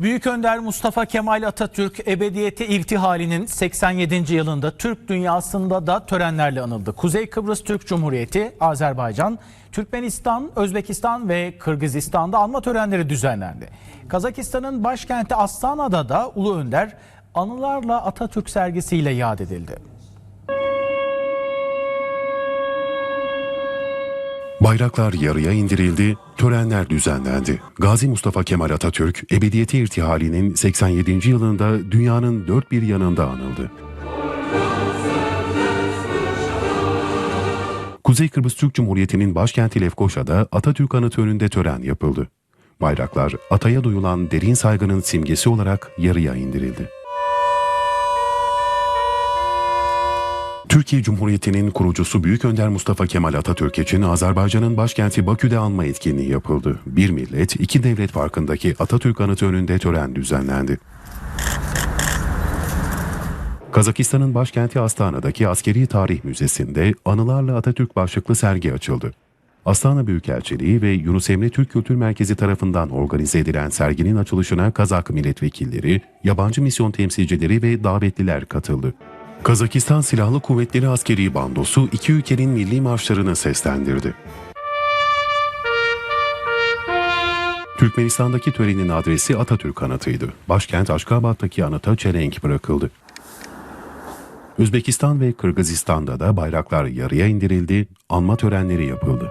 Büyük Önder Mustafa Kemal Atatürk ebediyete irtihalinin 87. yılında Türk dünyasında da törenlerle anıldı. Kuzey Kıbrıs Türk Cumhuriyeti, Azerbaycan, Türkmenistan, Özbekistan ve Kırgızistan'da anma törenleri düzenlendi. Kazakistan'ın başkenti Astana'da da Ulu Önder anılarla Atatürk sergisiyle yad edildi. Bayraklar yarıya indirildi, törenler düzenlendi. Gazi Mustafa Kemal Atatürk, ebediyete irtihalinin 87. yılında dünyanın dört bir yanında anıldı. Kuzey Kıbrıs Türk Cumhuriyeti'nin başkenti Lefkoşa'da Atatürk Anıtı önünde tören yapıldı. Bayraklar, ataya duyulan derin saygının simgesi olarak yarıya indirildi. Türkiye Cumhuriyeti'nin kurucusu Büyük Önder Mustafa Kemal Atatürk için Azerbaycan'ın başkenti Bakü'de anma etkinliği yapıldı. Bir millet, iki devlet farkındaki Atatürk Anıtı önünde tören düzenlendi. Kazakistan'ın başkenti Astana'daki Askeri Tarih Müzesi'nde anılarla Atatürk başlıklı sergi açıldı. Astana Büyükelçiliği ve Yunus Emre Türk Kültür Merkezi tarafından organize edilen serginin açılışına Kazak milletvekilleri, yabancı misyon temsilcileri ve davetliler katıldı. Kazakistan Silahlı Kuvvetleri Askeri Bandosu iki ülkenin milli marşlarını seslendirdi. Türkmenistan'daki törenin adresi Atatürk Anıtı'ydı. Başkent Aşkabat'taki anıta çelenk bırakıldı. Özbekistan ve Kırgızistan'da da bayraklar yarıya indirildi, anma törenleri yapıldı.